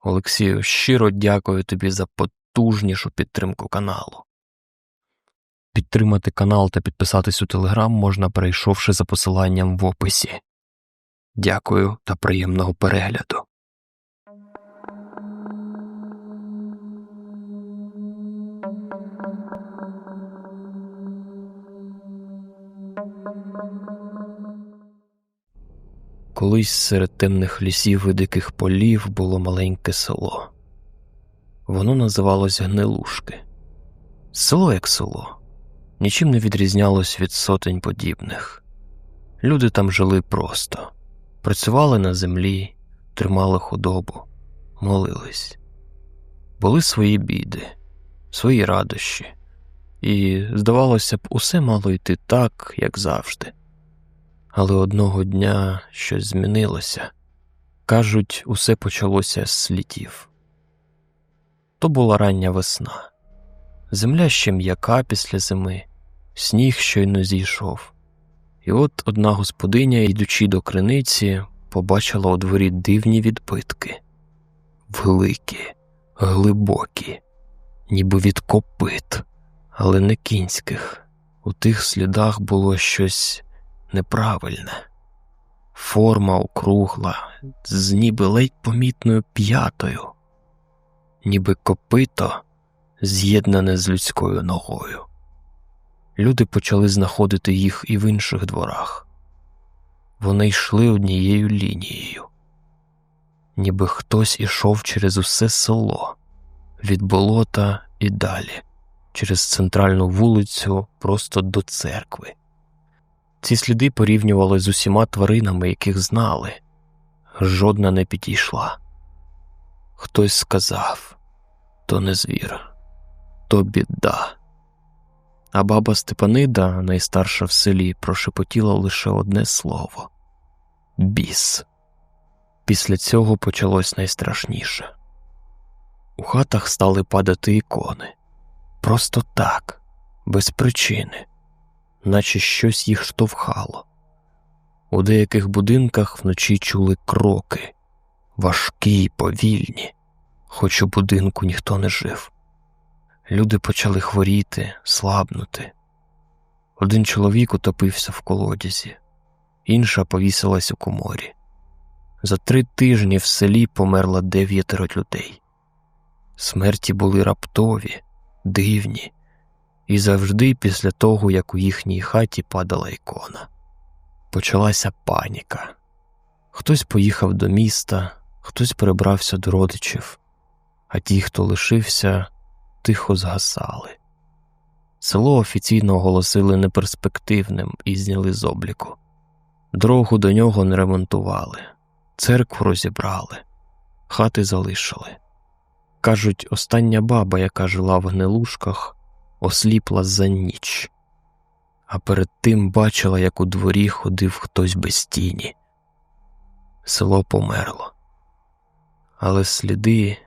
Олексію, щиро дякую тобі за потужнішу підтримку каналу. Підтримати канал та підписатись у телеграм можна, перейшовши за посиланням в описі. Дякую та приємного перегляду. Колись серед темних лісів і диких полів було маленьке село. Воно називалось Гнилушки. Село як село, нічим не відрізнялось від сотень подібних. Люди там жили просто, працювали на землі, тримали худобу, молились. Були свої біди, свої радощі, і, здавалося б, усе мало йти так, як завжди. Але одного дня щось змінилося. Кажуть, усе почалося з слідів. То була рання весна. Земля ще м'яка після зими, сніг щойно зійшов. І от одна господиня, йдучи до криниці, побачила у дворі дивні відбитки великі, глибокі, ніби від копит, але не кінських. У тих слідах було щось неправильне, форма округла, з ніби ледь помітною п'ятою, ніби копито з'єднане з людською ногою. Люди почали знаходити їх і в інших дворах. Вони йшли однією лінією, ніби хтось ішов через усе село, від болота і далі, через центральну вулицю просто до церкви. Ці сліди порівнювали з усіма тваринами, яких знали, жодна не підійшла. Хтось сказав то не звір, то біда. А баба Степанида, найстарша в селі, прошепотіла лише одне слово біс. Після цього почалось найстрашніше. У хатах стали падати ікони. Просто так, без причини наче щось їх штовхало. У деяких будинках вночі чули кроки, важкі й повільні, хоч у будинку ніхто не жив. Люди почали хворіти, слабнути. Один чоловік утопився в колодязі, інша повісилась у коморі. За три тижні в селі померло дев'ятеро людей. Смерті були раптові, дивні, і завжди після того, як у їхній хаті падала ікона. Почалася паніка. Хтось поїхав до міста, хтось перебрався до родичів, а ті, хто лишився, тихо згасали. Село офіційно оголосили неперспективним і зняли з обліку. Дорогу до нього не ремонтували, церкву розібрали, хати залишили. Кажуть, остання баба, яка жила в гнилушках, осліпла за ніч, а перед тим бачила, як у дворі ходив хтось без тіні. Село померло, але сліди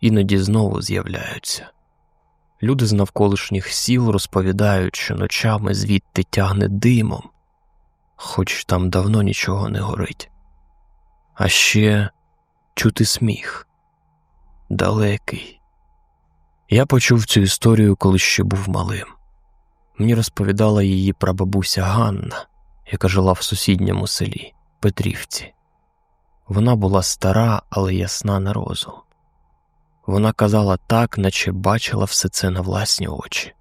іноді знову з'являються. Люди з навколишніх сіл розповідають, що ночами звідти тягне димом, хоч там давно нічого не горить. А ще чути сміх далекий, я почув цю історію, коли ще був малим. Мені розповідала її прабабуся Ганна, яка жила в сусідньому селі Петрівці. Вона була стара, але ясна на розум. Вона казала так, наче бачила все це на власні очі.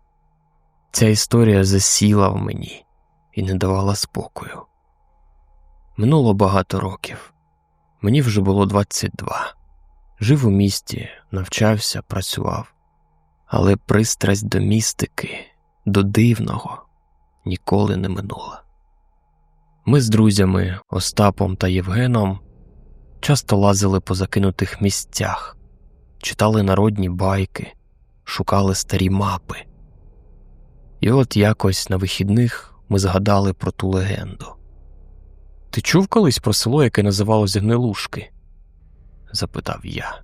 Ця історія засіла в мені і не давала спокою. Минуло багато років. Мені вже було 22. Жив у місті, навчався, працював але пристрасть до містики, до дивного ніколи не минула. Ми з друзями Остапом та Євгеном часто лазили по закинутих місцях, читали народні байки, шукали старі мапи. І от якось на вихідних ми згадали про ту легенду. Ти чув колись про село, яке називалося Гнилушки? запитав я.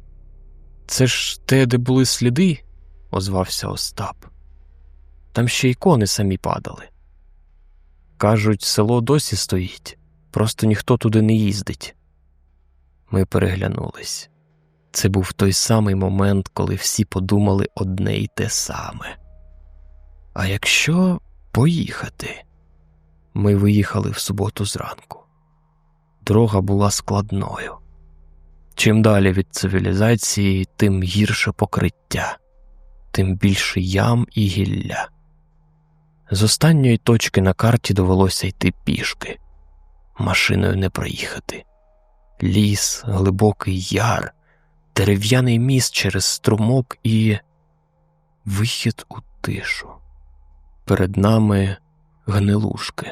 Це ж те, де були сліди, озвався Остап. Там ще ікони самі падали. Кажуть, село досі стоїть, просто ніхто туди не їздить. Ми переглянулись. Це був той самий момент, коли всі подумали одне й те саме. А якщо поїхати? Ми виїхали в суботу зранку. Дорога була складною. Чим далі від цивілізації, тим гірше покриття, тим більше ям і гілля. З останньої точки на карті довелося йти пішки, машиною не проїхати. Ліс, глибокий яр, дерев'яний міст через струмок і вихід у тишу. Перед нами гнилушки,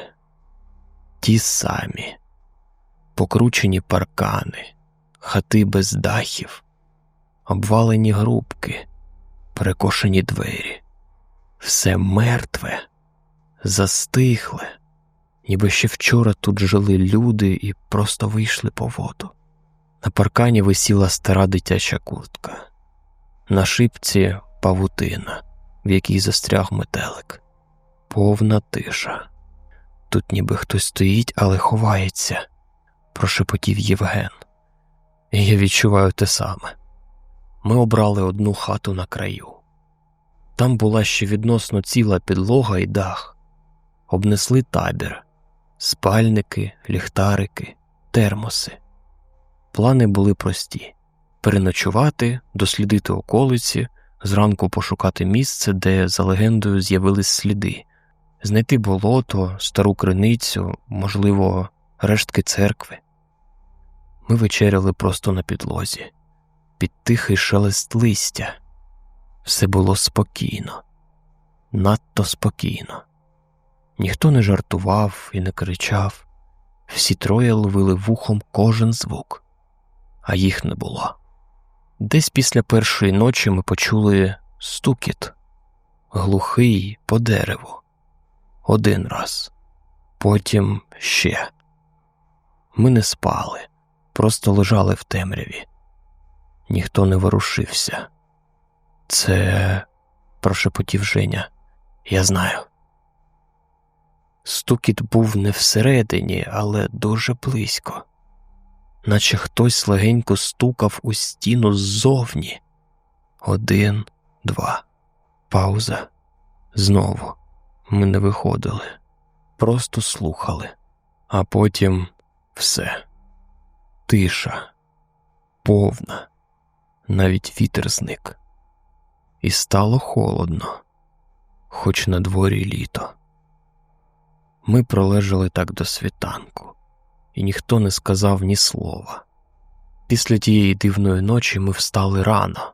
ті самі, покручені паркани, хати без дахів, обвалені грубки, перекошені двері, все мертве, застихле, ніби ще вчора тут жили люди і просто вийшли по воду. На паркані висіла стара дитяча куртка, на шипці павутина, в якій застряг метелик, повна тиша. Тут ніби хтось стоїть, але ховається, прошепотів Євген. Я відчуваю те саме. Ми обрали одну хату на краю. Там була ще відносно ціла підлога і дах, обнесли табір, спальники, ліхтарики, термоси. Плани були прості переночувати, дослідити околиці, зранку пошукати місце, де, за легендою, з'явились сліди, знайти болото, стару криницю, можливо, рештки церкви. Ми вечеряли просто на підлозі, під тихий шелест листя. Все було спокійно, надто спокійно. Ніхто не жартував і не кричав, всі троє ловили вухом кожен звук а їх не було. Десь після першої ночі ми почули стукіт, глухий по дереву, один раз, потім ще. Ми не спали, просто лежали в темряві. Ніхто не ворушився. Це прошепотів Женя. Я знаю. Стукіт був не всередині, але дуже близько наче хтось легенько стукав у стіну ззовні. Один, два, пауза. Знову ми не виходили, просто слухали, а потім все. Тиша, повна, навіть вітер зник. І стало холодно, хоч на дворі літо. Ми пролежали так до світанку і ніхто не сказав ні слова. Після тієї дивної ночі ми встали рано,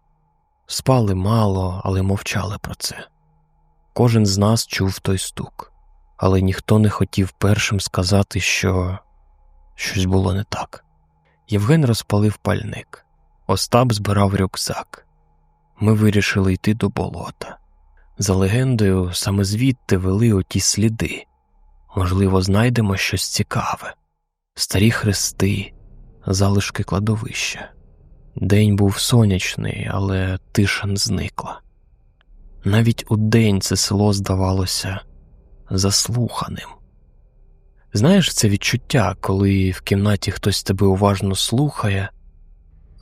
спали мало, але мовчали про це. Кожен з нас чув той стук, але ніхто не хотів першим сказати, що щось було не так. Євген розпалив пальник, Остап збирав рюкзак. Ми вирішили йти до болота. За легендою, саме звідти вели оті сліди. Можливо, знайдемо щось цікаве старі хрести, залишки кладовища. День був сонячний, але тиша не зникла. Навіть у день це село здавалося заслуханим. Знаєш це відчуття, коли в кімнаті хтось тебе уважно слухає,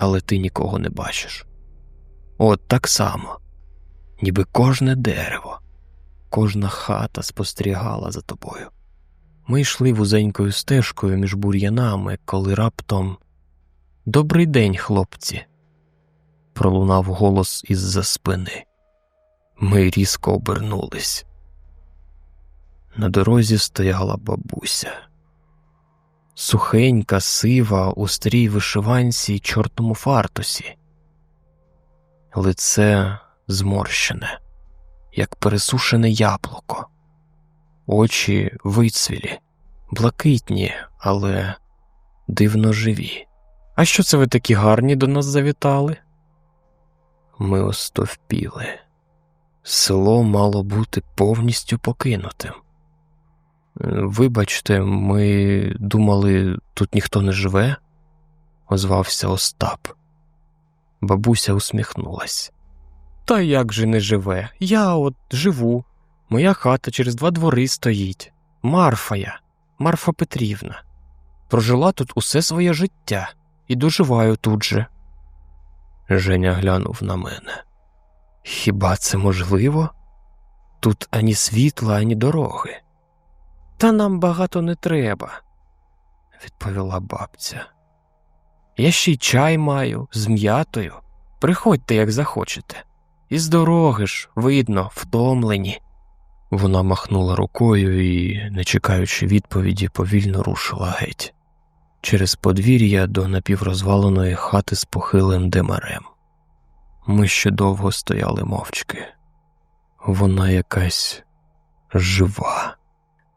але ти нікого не бачиш. От так само, ніби кожне дерево, кожна хата спостерігала за тобою. Ми йшли вузенькою стежкою між бур'янами, коли раптом Добрий день, хлопці, пролунав голос із за спини. Ми різко обернулись. На дорозі стояла бабуся, сухенька, сива, у старій вишиванці й чортому фартусі, лице зморщене, як пересушене яблуко очі вицвілі, блакитні, але дивно живі. А що це ви такі гарні до нас завітали? Ми остовпіли. Село мало бути повністю покинутим. Вибачте, ми думали, тут ніхто не живе, озвався Остап. Бабуся усміхнулась. Та як же не живе? Я от живу, Моя хата через два двори стоїть. Марфа я, Марфа Петрівна. Прожила тут усе своє життя і доживаю тут же. Женя глянув на мене. Хіба це можливо? Тут ані світла, ані дороги. Та нам багато не треба, відповіла бабця. Я ще й чай маю з м'ятою. Приходьте, як захочете. Із дороги ж, видно, втомлені. Вона махнула рукою і, не чекаючи відповіді, повільно рушила геть через подвір'я до напіврозваленої хати з похилим демарем. Ми ще довго стояли мовчки. Вона якась жива.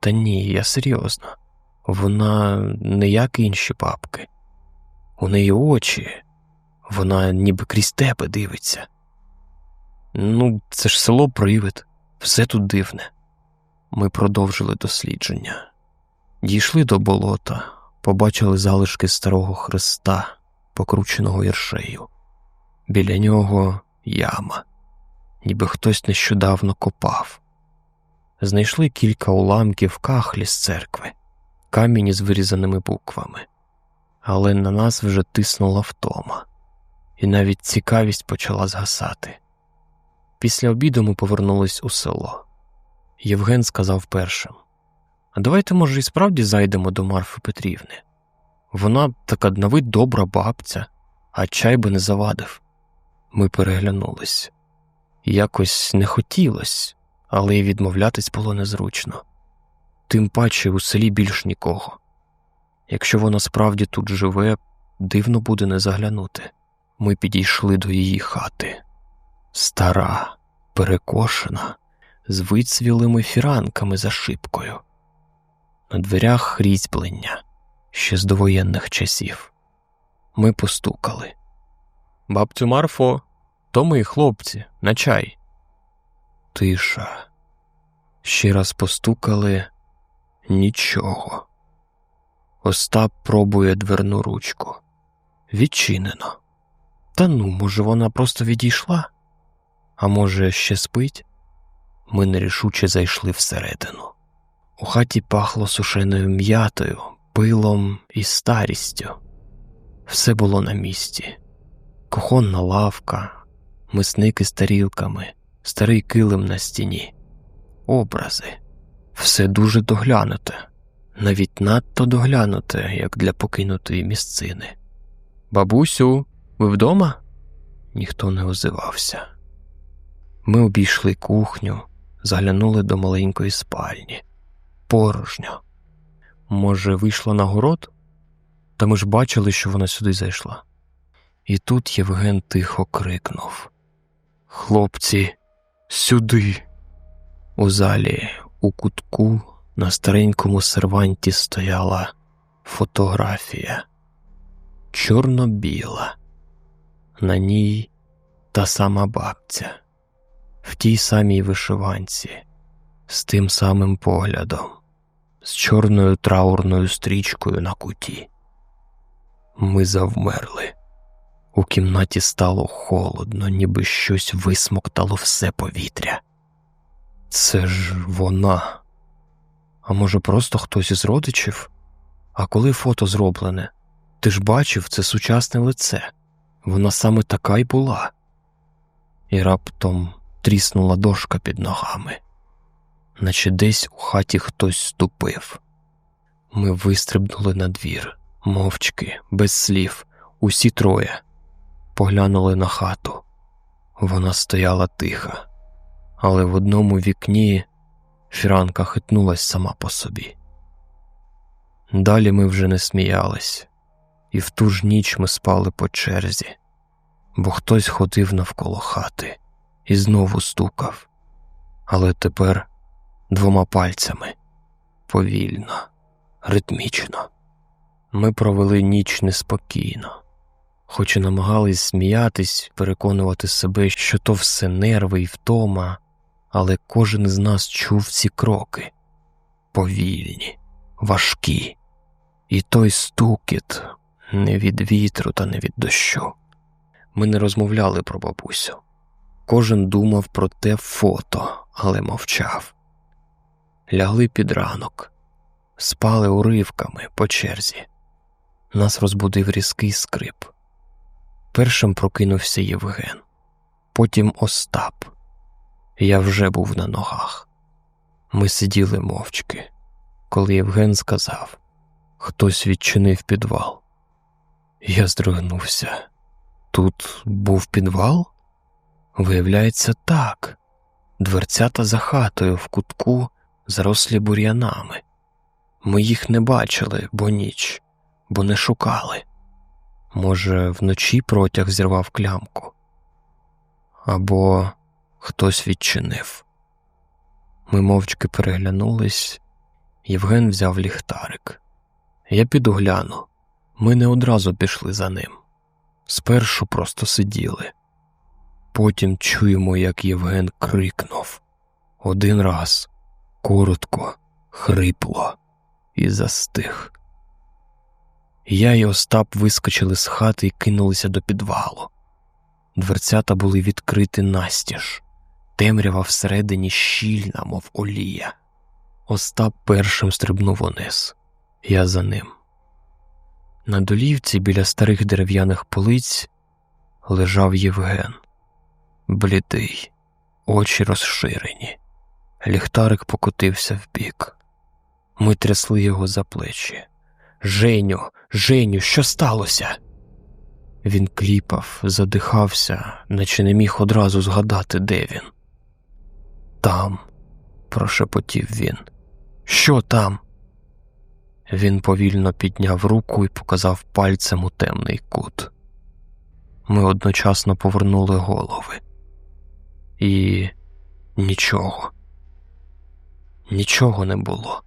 Та ні, я серйозно. Вона не як інші бабки. У неї очі, вона ніби крізь тебе дивиться. Ну, це ж село Привид, все тут дивне. Ми продовжили дослідження. Дійшли до болота, побачили залишки старого хреста, покрученого іршею. Біля нього яма, ніби хтось нещодавно копав. Знайшли кілька уламків кахлі з церкви, камінь із вирізаними буквами, але на нас вже тиснула втома, і навіть цікавість почала згасати. Після обіду ми повернулись у село. Євген сказав першим А давайте, може, і справді зайдемо до Марфи Петрівни. Вона така на добра бабця, а чай би не завадив. Ми переглянулись. Якось не хотілось, але й відмовлятись було незручно. Тим паче у селі більш нікого. Якщо вона справді тут живе, дивно буде не заглянути. Ми підійшли до її хати. Стара, перекошена, з вицвілими фіранками за шибкою. На дверях різьблення ще з довоєнних часів. Ми постукали. Бабцю Марфо, то ми, хлопці, на чай. Тиша. Ще раз постукали нічого. Остап пробує дверну ручку. Відчинено. Та ну, може, вона просто відійшла? А може, ще спить? Ми нерішуче зайшли всередину. У хаті пахло сушеною м'ятою, пилом і старістю. Все було на місці кухонна лавка, мисники з тарілками, старий килим на стіні, образи, все дуже доглянуте, навіть надто доглянуте, як для покинутої місцини. Бабусю, ви вдома? Ніхто не озивався. Ми обійшли кухню, заглянули до маленької спальні. Порожньо. Може, вийшла на город? Та ми ж бачили, що вона сюди зайшла. І тут Євген тихо крикнув Хлопці, сюди. У залі, у кутку, на старенькому серванті стояла фотографія чорно-біла, на ній та сама бабця, в тій самій вишиванці, з тим самим поглядом, з чорною траурною стрічкою на куті. Ми завмерли. У кімнаті стало холодно, ніби щось висмоктало все повітря. Це ж вона. А може, просто хтось із родичів? А коли фото зроблене? Ти ж бачив це сучасне лице, вона саме така й була. І раптом тріснула дошка під ногами, наче десь у хаті хтось ступив. Ми вистрибнули на двір, мовчки, без слів, усі троє поглянули на хату. Вона стояла тиха, але в одному вікні фіранка хитнулась сама по собі. Далі ми вже не сміялись, і в ту ж ніч ми спали по черзі, бо хтось ходив навколо хати і знову стукав, але тепер двома пальцями повільно, ритмічно. Ми провели ніч неспокійно хоч і намагались сміятись, переконувати себе, що то все нерви і втома, але кожен з нас чув ці кроки повільні, важкі, і той стукіт не від вітру та не від дощу. Ми не розмовляли про бабусю. Кожен думав про те фото, але мовчав. Лягли під ранок, спали уривками по черзі. Нас розбудив різкий скрип. Першим прокинувся Євген, потім Остап. Я вже був на ногах. Ми сиділи мовчки, коли Євген сказав хтось відчинив підвал. Я здригнувся. Тут був підвал? Виявляється, так. Дверцята за хатою в кутку зарослі бур'янами. Ми їх не бачили, бо ніч, бо не шукали. Може, вночі протяг зірвав клямку, або хтось відчинив. Ми мовчки переглянулись, Євген взяв ліхтарик. Я піду гляну. Ми не одразу пішли за ним. Спершу просто сиділи. Потім чуємо, як Євген крикнув один раз коротко, хрипло і застиг. Я і Остап вискочили з хати і кинулися до підвалу. Дверцята були відкриті настіж, темрява всередині щільна, мов олія. Остап першим стрибнув униз, я за ним. На долівці біля старих дерев'яних полиць лежав Євген, блідий, очі розширені. Ліхтарик покотився вбік. Ми трясли його за плечі. Женю, Женю, що сталося? Він кліпав, задихався, наче не міг одразу згадати, де він. Там, прошепотів він. Що там? Він повільно підняв руку і показав пальцем у темний кут. Ми одночасно повернули голови. І нічого, нічого не було.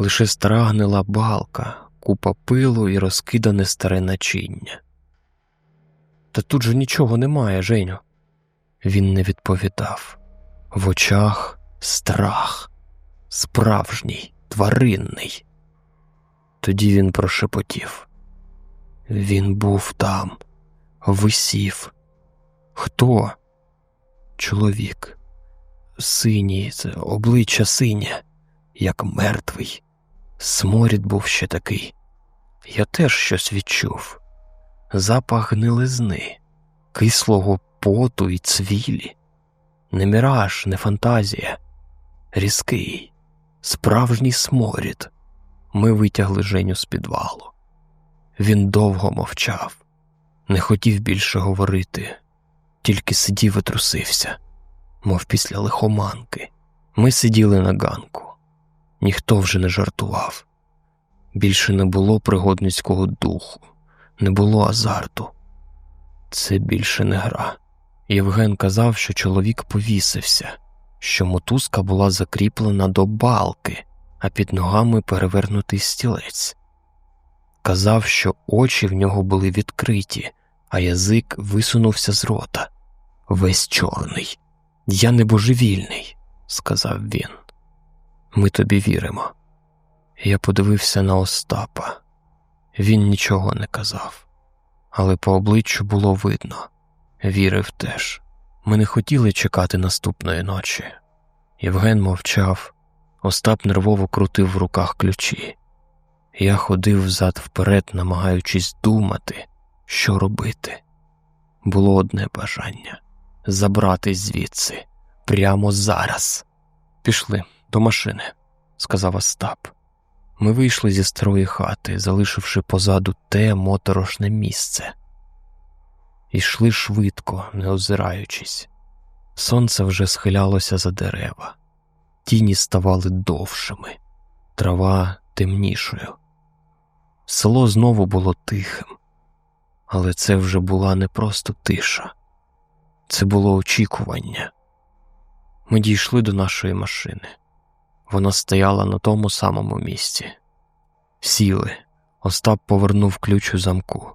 Лише стара гнила балка, купа пилу і розкидане старе начиння. Та тут же нічого немає, Женю. Він не відповідав. В очах страх, справжній, тваринний. Тоді він прошепотів. Він був там, висів. Хто? Чоловік, синій, обличчя синє, як мертвий. Сморід був ще такий. Я теж щось відчув запах гнилизни, кислого поту і цвілі, не міраж, не фантазія, різкий, справжній сморід. Ми витягли Женю з підвалу. Він довго мовчав, не хотів більше говорити, тільки сидів і трусився, мов після лихоманки. Ми сиділи на ганку. Ніхто вже не жартував. Більше не було пригодницького духу, не було азарту. Це більше не гра. Євген казав, що чоловік повісився, що мотузка була закріплена до балки, а під ногами перевернутий стілець. Казав, що очі в нього були відкриті, а язик висунувся з рота. Весь чорний. Я не божевільний, сказав він. Ми тобі віримо. Я подивився на Остапа. Він нічого не казав, але по обличчю було видно вірив теж. Ми не хотіли чекати наступної ночі. Євген мовчав, Остап нервово крутив в руках ключі. Я ходив взад вперед, намагаючись думати, що робити. Було одне бажання забрати звідси прямо зараз. Пішли до машини, сказав Остап. Ми вийшли зі старої хати, залишивши позаду те моторошне місце. Ішли швидко, не озираючись. Сонце вже схилялося за дерева, тіні ставали довшими, трава темнішою. Село знову було тихим, але це вже була не просто тиша, це було очікування. Ми дійшли до нашої машини. Вона стояла на тому самому місці. Сіли. Остап повернув ключ у замку.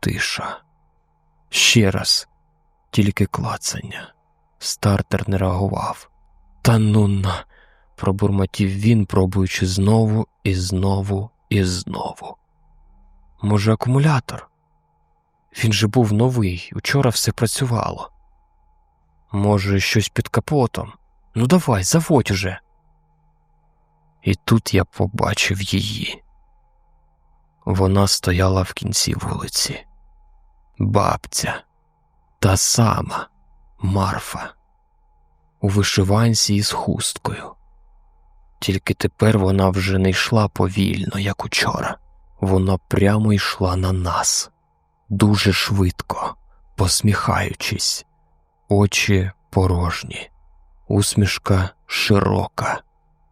Тиша. Ще раз, тільки клацання. Стартер не реагував. Та ну на, пробурмотів він, пробуючи знову і знову і знову. Може, акумулятор? Він же був новий, учора все працювало. Може, щось під капотом? Ну, давай, заводь уже. І тут я побачив її. Вона стояла в кінці вулиці, Бабця, та сама Марфа, у вишиванці із хусткою. Тільки тепер вона вже не йшла повільно, як учора. Вона прямо йшла на нас, дуже швидко, посміхаючись, очі порожні, усмішка широка,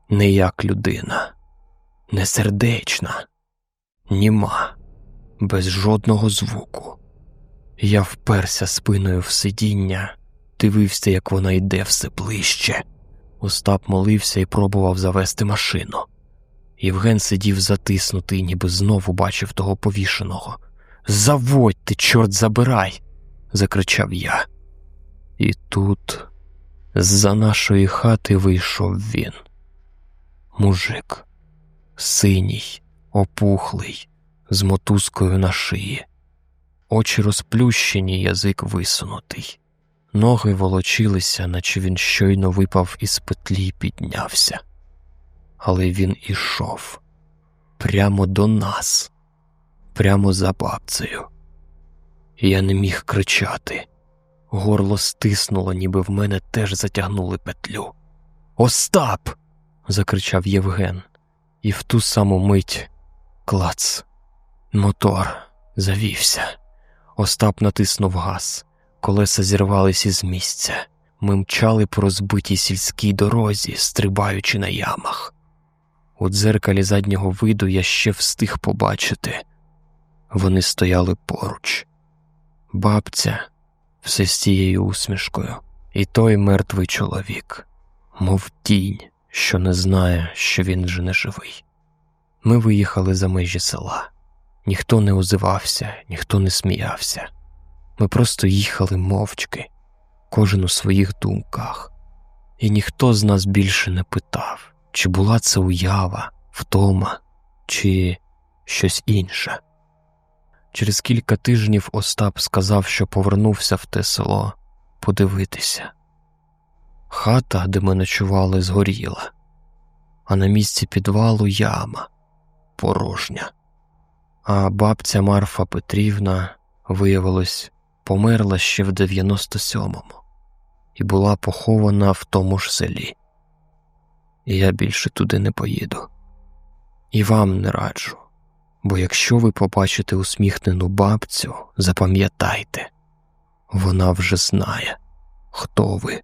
не як людина, несердечна, німа, без жодного звуку. Я вперся спиною в сидіння, дивився, як вона йде все ближче. Остап молився і пробував завести машину. Євген сидів затиснутий, ніби знову бачив того повішеного. Заводь ти, чорт забирай, закричав я. І тут з-за нашої хати вийшов він. Мужик, синій, опухлий, з мотузкою на шиї, очі розплющені, язик висунутий. Ноги волочилися, наче він щойно випав із петлі і піднявся. Але він ішов прямо до нас, прямо за бабцею. Я не міг кричати. Горло стиснуло, ніби в мене теж затягнули петлю. Остап. Закричав Євген, і в ту саму мить клац. Мотор завівся. Остап натиснув газ. Колеса зірвались із місця. Ми мчали по розбитій сільській дорозі, стрибаючи на ямах. У дзеркалі заднього виду я ще встиг побачити. Вони стояли поруч. Бабця все з тією усмішкою, і той мертвий чоловік, мов тінь, що не знає, що він вже не живий. Ми виїхали за межі села. Ніхто не озивався, ніхто не сміявся. Ми просто їхали мовчки, кожен у своїх думках, і ніхто з нас більше не питав, чи була це уява, втома, чи щось інше. Через кілька тижнів Остап сказав, що повернувся в те село подивитися. Хата, де ми ночували, згоріла, а на місці підвалу яма порожня. А бабця Марфа Петрівна, виявилось, померла ще в 97-му і була похована в тому ж селі. І я більше туди не поїду. І вам не раджу, бо якщо ви побачите усміхнену бабцю, запам'ятайте, вона вже знає, хто ви.